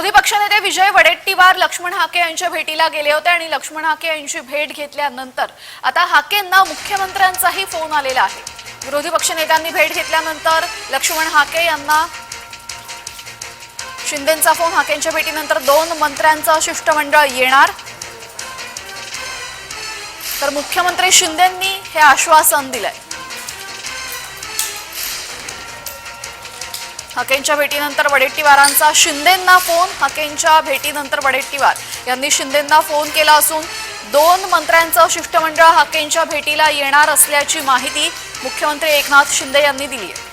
विरोधी पक्षनेते विजय वडेट्टीवार लक्ष्मण हाके यांच्या भेटीला गेले होते आणि लक्ष्मण हाके यांची भेट घेतल्यानंतर आता हाकेंना मुख्यमंत्र्यांचाही फोन आलेला आहे. विरोधी पक्षनेत्यांनी भेट घेतल्यानंतर लक्ष्मण हाके यांना शिंदेचा फोन हाकेंच्या भेटीनंतर दोन मंत्र्यांचं शिष्टमंडळ येणार. तर मुख्यमंत्री शिंदेंनी हे आश्वासन दिलंय. हकेंच्या भेटीनंतर वडेट्टीवारांचा शिंदेंना फोन हकेंच्या भेटीनंतर वडेट्टीवार यांनी शिंदेंना फोन केला असून दोन मंत्र्यांचं शिष्टमंडळ हाकेंच्या भेटीला येणार असल्याची माहिती मुख्यमंत्री एकनाथ शिंदे यांनी दिली आहे.